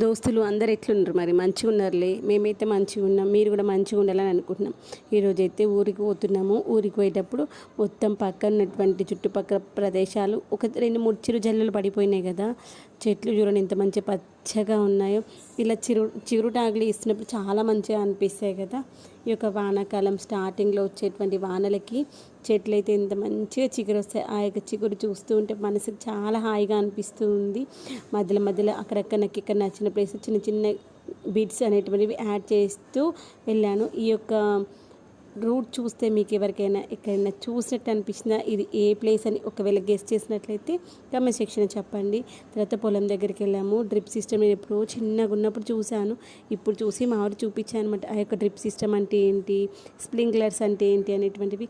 దోస్తులు అందరు ఎట్లున్నారు మరి? మంచిగా ఉన్నారులే? మేమైతే మంచిగా ఉన్నాం. మీరు కూడా మంచిగా ఉండాలని అనుకుంటున్నాం. ఈరోజు అయితే ఊరికి పోతున్నాము. ఊరికి పోయేటప్పుడు మొత్తం పక్కన ఉన్నటువంటి చుట్టుపక్కల ప్రదేశాలు ఒక రెండు మూడు చిరు జల్లులు పడిపోయినాయి కదా. చెట్లు చూడండి ఎంత మంచి పచ్చగా ఉన్నాయో. ఇలా చిరు చిరుటాకులు ఇస్తున్నప్పుడు చాలా మంచిగా అనిపిస్తాయి కదా. ఈ యొక్క వానాకాలం స్టార్టింగ్లో వచ్చేటువంటి వానలకి చెట్లు అయితే ఎంత మంచిగా చిగురు వస్తాయి ఆ యొక్క చిగురు చూస్తూ ఉంటే మనసుకు చాలా హాయిగా అనిపిస్తుంది మధ్యలో మధ్యలో అక్కడక్కడ నాకు ఇక్కడ నచ్చిన ప్లేస్ చిన్న చిన్న బీట్స్ అనేటువంటివి యాడ్ చేస్తూ వెళ్ళాను. ఈ యొక్క రూట్ చూస్తే మీకు ఎవరికైనా ఎక్కడైనా చూసినట్టు అనిపించినా ఇది ఏ ప్లేస్ అని ఒకవేళ గెస్ట్ చేసినట్లయితే కమెంట్ సెక్షన్ చెప్పండి. తర్వాత పొలం దగ్గరికి వెళ్ళాము. డ్రిప్ సిస్టమ్ నేను ఎప్పుడో చిన్నగా ఉన్నప్పుడు చూశాను. ఇప్పుడు చూసి మా ఆవిడ చూపించాను అనమాట ఆ యొక్క డ్రిప్ సిస్టమ్ అంటే ఏంటి? స్ప్రింక్లర్స్ అంటే ఏంటి? అనేటువంటివి.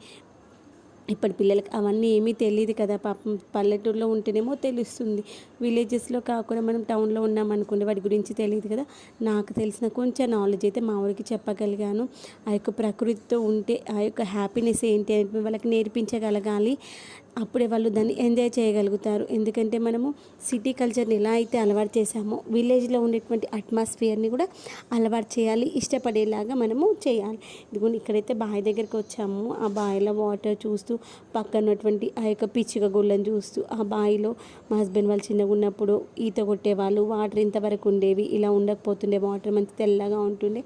ఇప్పటి పిల్లలకి అవన్నీ ఏమీ తెలియదు కదా. పాపం పల్లెటూరులో ఉంటేనేమో తెలుస్తుంది. విలేజెస్లో కాకుండా మనం టౌన్లో ఉన్నాం అనుకోండి వాటి గురించి తెలియదు కదా. నాకు తెలిసిన కొంచెం నాలెడ్జ్ అయితే మా ఊరికి చెప్పగలిగాను. ఆ యొక్క ప్రకృతితో ఉంటే ఆ యొక్క హ్యాపీనెస్ ఏంటి అని వాళ్ళకి నేర్పించగలగాలి. అప్పుడే వాళ్ళు దాన్ని ఎంజాయ్ చేయగలుగుతారు. ఎందుకంటే మనము సిటీ కల్చర్ని ఎలా అయితే అలవాటు చేసామో విలేజ్లో ఉండేటువంటి అట్మాస్ఫియర్ని కూడా అలవాటు చేయాలి ఇష్టపడేలాగా మనము చేయాలి. ఇదిగోండి ఇక్కడైతే బావి దగ్గరికి వచ్చాము. ఆ బావిలో వాటర్ చూస్తూ పక్కన ఉన్నటువంటి ఆ యొక్క పిచ్చిక గుళ్ళని చూస్తూ ఆ బావిలో మా హస్బెండ్ వాళ్ళు చిన్నగా ఉన్నప్పుడు ఈత కొట్టేవాళ్ళు వాటర్ ఇంతవరకు ఉండేవి ఇలా ఉండకపోతుండే వాటర్ మంచి తెల్లగా ఉంటుండే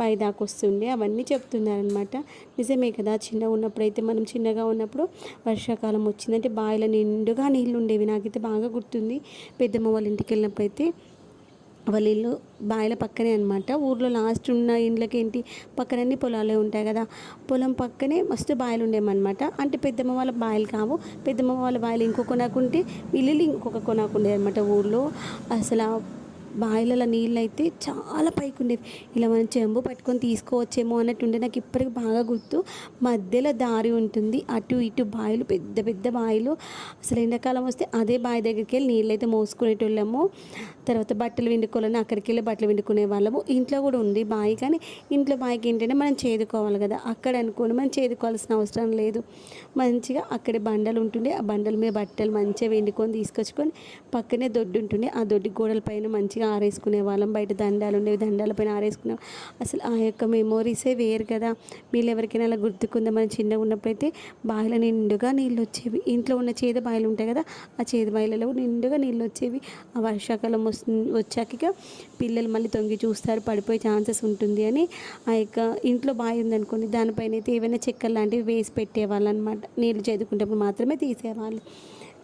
పై దాకా వస్తుండే అవన్నీ చెప్తున్నారనమాట నిజమే కదా చిన్నగా ఉన్నప్పుడు అయితే మనం చిన్నగా ఉన్నప్పుడు వర్షాకాలం వచ్చిందంటే బావిలో నిండుగా నీళ్ళు ఉండేవి. నాకైతే బాగా గుర్తుంది. పెద్దమ్మ వాళ్ళ ఇంటికి వెళ్ళినప్పుడు అయితే వాళ్ళ ఇల్లు బావిల పక్కనే అనమాట ఊర్లో లాస్ట్ ఉన్న ఇండ్లకి ఏంటి? పక్కనన్నీ పొలాలే ఉంటాయి కదా. పొలం పక్కనే మస్తు బాయలు ఉండేమన్నమాట. అంటే పెద్దమ్మ వాళ్ళ బాయలు కావు. పెద్దమ్మ వాళ్ళ బాయలు ఇంకో కొనాకుంటే వీళ్ళు ఇంకొక కొనాకుండే అనమాట ఊర్లో. అసలు బాయిలలో నీళ్ళు అయితే చాలా పైకి ఉండేవి ఇలా మనం చెంబు పట్టుకొని తీసుకోవచ్చేమో అన్నట్టు ఉండే నాకు ఇప్పటికి బాగా గుర్తు. మధ్యలో దారి ఉంటుంది. అటు ఇటు బాయిలు పెద్ద పెద్ద బాయిలు. అసలు ఎండాకాలం వస్తే అదే బావి దగ్గరికి వెళ్ళి నీళ్ళు అయితే మోసుకునేటోళ్ళము. తర్వాత బట్టలు విండుకోవాలని అక్కడికి వెళ్ళి బట్టలు విండుకునే వాళ్ళము. ఇంట్లో కూడా ఉంది బావి కానీ ఇంట్లో బావికి ఏంటంటే మనం చేదుకోవాలి కదా. అక్కడ అనుకోని మనం చేదుకోవాల్సిన అవసరం లేదు. మంచిగా అక్కడే బండలు ఉంటుండే. ఆ బండల మీద బట్టలు మంచిగా వెండుకొని తీసుకొచ్చుకొని పక్కనే దొడ్డు ఉంటుండే ఆ దొడ్డి గోడల పైన మంచిగా ఆరేసుకునే వాళ్ళం బయట దండాలు ఉండేవి దండాల పైన ఆరేసుకునే అసలు ఆ యొక్క మెమోరీసే వేరు కదా. వీళ్ళు ఎవరికైనా అలా గుర్తుకుందా మనం చిన్నగా ఉన్నప్పుడైతే బావిలో నిండుగా నీళ్ళు వచ్చేవి. ఇంట్లో ఉన్న చేద బావిలు ఉంటాయి కదా ఆ చేద బావిలలో నిండుగా నీళ్ళు వచ్చేవి. ఆ వర్షాకాలం వస్తుంది వచ్చాక ఇక పిల్లలు మళ్ళీ తొంగి చూస్తారు పడిపోయే ఛాన్సెస్ ఉంటుంది అని ఆ యొక్క ఇంట్లో బావి ఉందనుకోండి దానిపైన అయితే ఏవైనా చెక్కలు లాంటివి వేసి పెట్టేవాళ్ళు అనమాట నీళ్ళు చదువుకునేటప్పుడు మాత్రమే తీసేవాళ్ళు.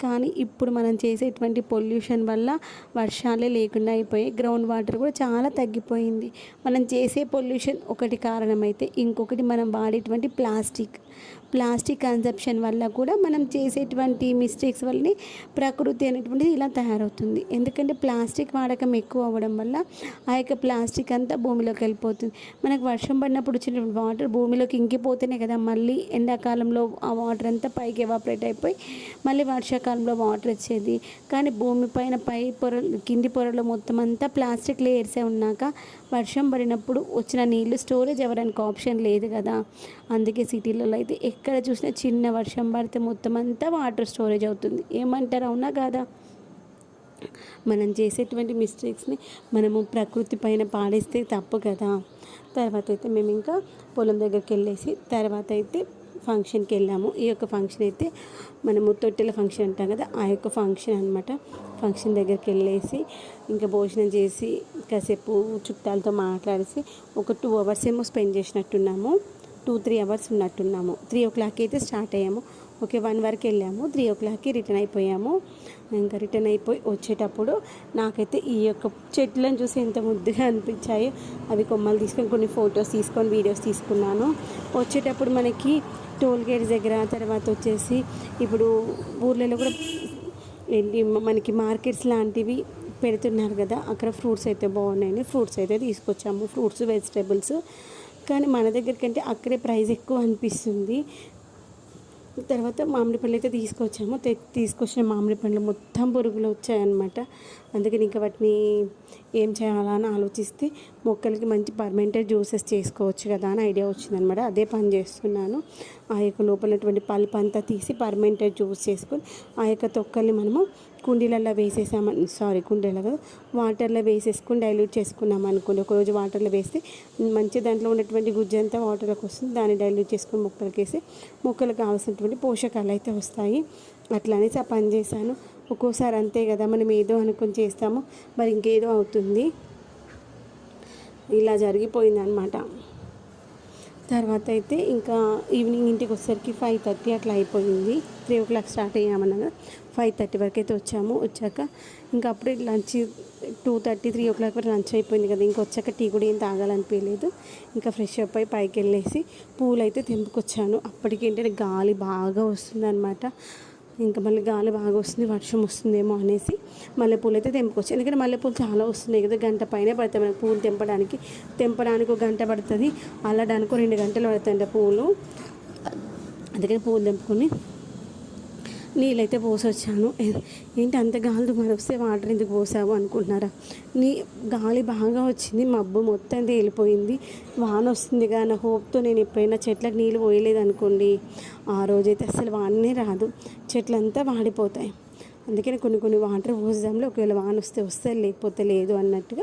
కానీ ఇప్పుడు మనం చేసేటువంటి పొల్యూషన్ వల్ల వర్షాలే లేకుండా అయిపోయి గ్రౌండ్ వాటర్ కూడా చాలా తగ్గిపోయింది. మనం చేసే పొల్యూషన్ ఒకటి కారణమైతే ఇంకొకటి మనం వాడేటువంటి ప్లాస్టిక్. ప్లాస్టిక్ కన్సెప్షన్ వల్ల కూడా మనం చేసేటువంటి మిస్టేక్స్ వల్లనే ప్రకృతి అనేటువంటిది ఇలా తయారవుతుంది. ఎందుకంటే ప్లాస్టిక్ వాడకం ఎక్కువ అవ్వడం వల్ల ఆ యొక్క ప్లాస్టిక్ అంతా భూమిలోకి వెళ్ళిపోతుంది. మనకు వర్షం పడినప్పుడు వచ్చినటువంటి వాటర్ భూమిలోకి ఇంకిపోతేనే కదా మళ్ళీ ఎండాకాలంలో ఆ వాటర్ అంతా పైకి ఎవాపరేట్ అయిపోయి మళ్ళీ వర్షాకాలంలో వాటర్ వచ్చేది. కానీ భూమి పైన పై పొర కింది పొరలో మొత్తం అంతా ప్లాస్టిక్ లేయర్సే ఉన్నాక వర్షం పడినప్పుడు వచ్చిన నీళ్ళు స్టోరేజ్ అవ్వడానికి ఆప్షన్ లేదు కదా. అందుకే సిటీలలో అయితే ఎక్కడ చూసినా చిన్న వర్షం పడితే మొత్తం అంతా వాటర్ స్టోరేజ్ అవుతుంది. ఏమంటారు? అవునా కాదా? మనం చేసేటువంటి మిస్టేక్స్ని మనము ప్రకృతి పైన పాడేస్తే తప్పు కదా. తర్వాత అయితే మేము ఇంకా పొలం దగ్గరికి వెళ్ళేసి తర్వాత అయితే ఫంక్షన్కి వెళ్ళాము. ఈ యొక్క ఫంక్షన్ అయితే మనము తొట్టెల ఫంక్షన్ అంటాం కదా ఆ యొక్క ఫంక్షన్ అనమాట ఫంక్షన్ దగ్గరికి వెళ్ళేసి ఇంకా భోజనం చేసి కాసేపు చుట్టాలతో మాట్లాడేసి ఒక టూ అవర్స్ ఏమో స్పెండ్ చేసినట్టున్నాము. టూ త్రీ అవర్స్ ఉన్నట్టున్నాము. త్రీ ఓ క్లాక్కి అయితే స్టార్ట్ అయ్యాము. ఓకే వన్ వరకు వెళ్ళాము. త్రీ ఓ క్లాక్కి రిటర్న్ అయిపోయాము. ఇంకా రిటర్న్ అయిపోయి వచ్చేటప్పుడు నాకైతే ఈ యొక్క చెట్లను చూసి ఎంత ముద్దుగా అనిపించాయో అవి కొమ్మలు తీసుకొని కొన్ని ఫొటోస్ తీసుకొని వీడియోస్ తీసుకున్నాను. వచ్చేటప్పుడు మనకి టోల్ గేట్ దగ్గర తర్వాత వచ్చేసి ఇప్పుడు ఊర్లలో కూడా ఏంటి మనకి మార్కెట్స్ లాంటివి పెడుతున్నారు కదా అక్కడ ఫ్రూట్స్ అయితే బాగున్నాయని ఫ్రూట్స్ అయితే తీసుకొచ్చాము. ఫ్రూట్స్ వెజిటేబుల్స్ కానీ మన దగ్గరికంటే అక్కడే ప్రైస్ ఎక్కువ అనిపిస్తుంది. తర్వాత మామిడి పళ్ళు అయితే తీసుకొచ్చాము. తీసుకొచ్చిన మామిడి పండ్లు మొత్తం పురుగులు వచ్చాయన్నమాట. అందుకని ఇంకా వాటిని ఏం చేయాలా అని ఆలోచిస్తే మొక్కలకి మంచి పర్మెంటెడ్ జ్యూసెస్ చేసుకోవచ్చు కదా అని ఐడియా వచ్చిందనమాట అదే పని చేస్తున్నాను. ఆ యొక్క లోపలటువంటి పల్ప్ అంతా తీసి పర్మెంటెడ్ జ్యూస్ చేసుకొని ఆ యొక్క తొక్కల్ని మనము కుండీలలో వేసేసామని సారీ కుండీలో కదా వాటర్లో వేసేసుకొని డైల్యూట్ చేసుకున్నాం అనుకోండి. ఒకరోజు వాటర్లో వేస్తే మంచి దాంట్లో ఉన్నటువంటి గుజ్జు అంతా వాటర్లోకి వస్తుంది. దాన్ని డైల్యూట్ చేసుకొని మొక్కలకి వేసి మొక్కలకు కావాల్సినటువంటి పోషకాలు అయితే వస్తాయి. అట్లా అనేసి ఆ పని చేశాను. ఒక్కోసారి అంతే కదా మనం ఏదో అనుకొని చేస్తాము. మరి ఇంకేదో అవుతుంది. ఇలా జరిగిపోయింది అనమాట తర్వాత అయితే ఇంకా ఈవినింగ్ ఇంటికి వచ్చేసరికి ఫైవ్ థర్టీ అట్లా అయిపోయింది. త్రీ ఓ క్లాక్ స్టార్ట్ అయ్యామన్నా ఫైవ్ థర్టీ వరకు అయితే వచ్చాము. వచ్చాక ఇంకా అప్పుడే lunch two thirty three o'clock వరకు లంచ్ అయిపోయింది కదా. ఇంకా వచ్చాక టీ కూడా ఏం తాగాలనిపించలేదు. ఇంకా ఫ్రెష్ అప్ అయి పైకి వెళ్ళేసి పూలు అయితే తెంపుకొచ్చాను. అప్పటికి ఏంటంటే గాలి బాగా వస్తుంది అనమాట ఇంకా మళ్ళీ గాలి బాగా వస్తుంది వర్షం వస్తుందేమో అనేసి మల్లెపూలు అయితే తెంపుకోవచ్చు. ఎందుకంటే మల్లెపూలు చాలా వస్తున్నాయి కదా గంట పైనే పడతాయి మనకి పూలు తెంపడానికి. తెంపడానికి ఒక గంట పడుతుంది అల్లడానికి రెండు గంటలు పడుతుంది పూలు. అందుకని పూలు తెంపుకొని నీళ్ళైతే పోసొచ్చాను. ఏంటి అంత గాలి మరి వస్తే వాటర్ ఎందుకు పోసావు అనుకుంటున్నారా? నీ గాలి బాగా వచ్చింది మబ్బు మొత్తం తేలిపోయింది. వాన వస్తుంది కానీ హోప్తో నేను ఎప్పుడైనా చెట్లకు నీళ్ళు పోయలేదు అనుకోండి ఆ రోజైతే అసలు వాననే రాదు చెట్లంతా వాడిపోతాయి. అందుకని కొన్ని కొన్ని వాటర్ పోసేదాంలో ఒకవేళ వాన వస్తే వస్తే లేకపోతే లేదు అన్నట్టుగా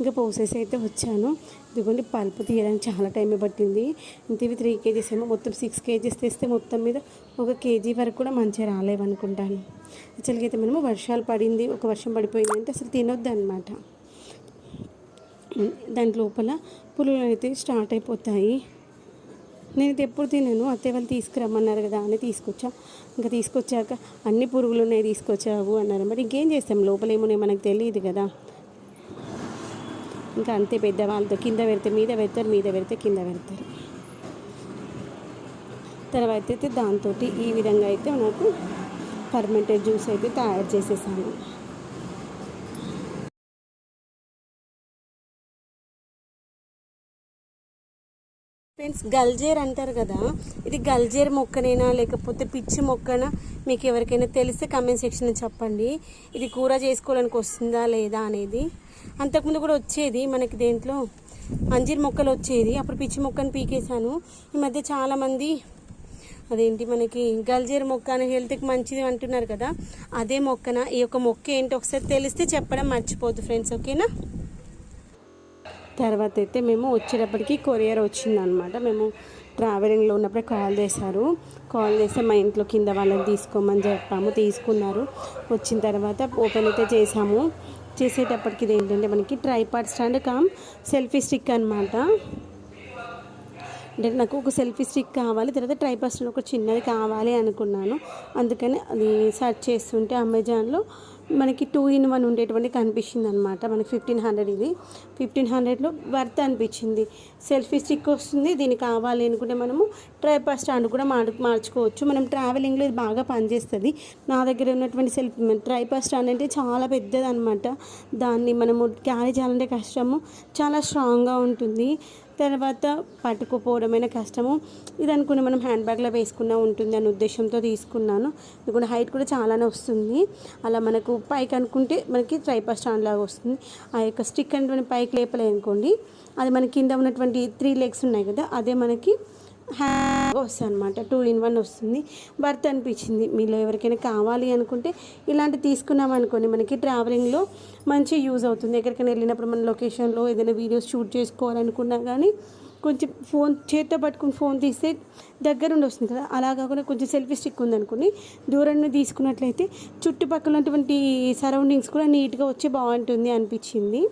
ఇంకా పోసేసి అయితే వచ్చాను. ఇదిగోండి పల్పు తీయడానికి చాలా టైం పట్టింది. ఇంత ఇవి త్రీ కేజీస్ ఏమో మొత్తం సిక్స్ కేజీస్ తెస్తే మొత్తం మీద ఒక కేజీ వరకు కూడా మంచిగా రాలేవనుకుంటాను. యాక్చువల్గా అయితే మనము వర్షాలు పడింది ఒక వర్షం పడిపోయింది అంటే అసలు తినొద్దు అనమాట దాని లోపల పులులు అయితే స్టార్ట్ అయిపోతాయి. నేను ఇది ఎప్పుడు తినను అత్తయ్య వాళ్ళు తీసుకురమ్మన్నారు కదా అని తీసుకొచ్చా. ఇంకా తీసుకొచ్చాక అన్ని పురుగులు ఉన్నాయి తీసుకొచ్చావు అన్నారు. మరి ఇంకేం చేస్తాం? లోపల మనకు తెలియదు కదా. ఇంకా అంతే పెద్దవాళ్ళతో కింద పెడితే మీద పెడతారు మీద పెడితే కింద పెడతారు. తర్వాత అయితే దాంతో ఈ విధంగా అయితే నాకు ఫర్మెంటెడ్ జ్యూస్ అయితే తయారు చేసేసాను ఫ్రెండ్స్ గల్జేర్ అంటారు కదా? ఇది గల్జేర్ మొక్కనైనా? లేకపోతే పిచ్చి మొక్కనా? మీకు ఎవరికైనా తెలిస్తే కమెంట్ సెక్షన్ చెప్పండి. ఇది కూర చేసుకోవడానికి వస్తుందా లేదా అనేది. అంతకుముందు కూడా వచ్చేది మనకి దేంట్లో? అంజీర్ మొక్కలు వచ్చేది. అప్పుడు పిచ్చి మొక్కను పీకేశాను. ఈ మధ్య చాలామంది అదేంటి మనకి గల్జేర్ మొక్క అని హెల్త్కి మంచిది అంటున్నారు కదా? అదే మొక్కన? ఈ యొక్క మొక్క ఏంటో ఒకసారి తెలిస్తే చెప్పడం మర్చిపోద్దు ఫ్రెండ్స్ ఓకేనా తర్వాత అయితే మేము వచ్చేటప్పటికి కొరియర్ వచ్చిందనమాట. మేము ట్రావెలింగ్లో ఉన్నప్పుడే కాల్ చేశారు. కాల్ చేస్తే మా ఇంట్లో కింద వాళ్ళని తీసుకోమని చెప్పాము తీసుకున్నారు. వచ్చిన తర్వాత ఓపెన్ అయితే చేసాము చేసేటప్పటికి ఇది ఏంటంటే మనకి tripod stand cum selfie stick అనమాట అంటే నాకు ఒక సెల్ఫీ స్టిక్ కావాలి తర్వాత ట్రైపాడ్ స్టాండ్ ఒక చిన్నది కావాలి అనుకున్నాను. అందుకని అది సెర్చ్ చేస్తుంటే అమెజాన్లో మనకి టూ ఇన్ వన్ ఉండేటువంటి కనిపించింది అనమాట మనకి ఫిఫ్టీన్ హండ్రెడ్ ఇది. ఫిఫ్టీన్ హండ్రెడ్లో వర్త్ అనిపించింది. సెల్ఫీ స్టిక్ వస్తుంది. దీనికి కావాలి అనుకుంటే మనము ట్రైపర్ స్టాండ్ కూడా మార్ మార్చుకోవచ్చు. మనం ట్రావెలింగ్లో ఇది బాగా పనిచేస్తుంది. నా దగ్గర ఉన్నటువంటి సెల్ఫ్ ట్రైపర్ స్టాండ్ అంటే చాలా పెద్దది అనమాట దాన్ని మనము క్యారీ చేయాలంటే కష్టము. చాలా స్ట్రాంగ్గా ఉంటుంది. తర్వాత పట్టుకుపోవడమైన కష్టము. ఇది అనుకున్న మనం హ్యాండ్ బ్యాగ్లో వేసుకున్నా ఉంటుంది అనే ఉద్దేశంతో తీసుకున్నాను. ఎందుకంటే హైట్ కూడా చాలానే వస్తుంది. అలా మనకు పైకి అనుకుంటే మనకి ట్రైపర్ స్టాండ్ లాగా వస్తుంది. ఆ యొక్క స్టిక్ అనేటువంటి పైకి లేపలే అనుకోండి అది మన కింద ఉన్నటువంటి త్రీ లెగ్స్ ఉన్నాయి కదా అదే మనకి హ్యాగా వస్తుంది అనమాట టూ ఇన్ వన్ వస్తుంది. బర్త్ అనిపించింది. మీలో ఎవరికైనా కావాలి అనుకుంటే ఇలాంటి తీసుకున్నాం అనుకోండి మనకి ట్రావెలింగ్లో మంచి యూజ్ అవుతుంది. ఎక్కడికైనా వెళ్ళినప్పుడు మన లొకేషన్లో ఏదైనా వీడియోస్ షూట్ చేసుకోవాలనుకున్నా కానీ కొంచెం ఫోన్ చేత్తో పట్టుకుని ఫోన్ తీస్తే దగ్గరుండి వస్తుంది కదా. అలా కాకుండా కొంచెం సెల్ఫీ స్టిక్ ఉందనుకోండి దూరాన్ని తీసుకున్నట్లయితే చుట్టుపక్కల ఉన్నటువంటి సరౌండింగ్స్ కూడా నీట్గా వచ్చి బాగుంటుంది అనిపించింది.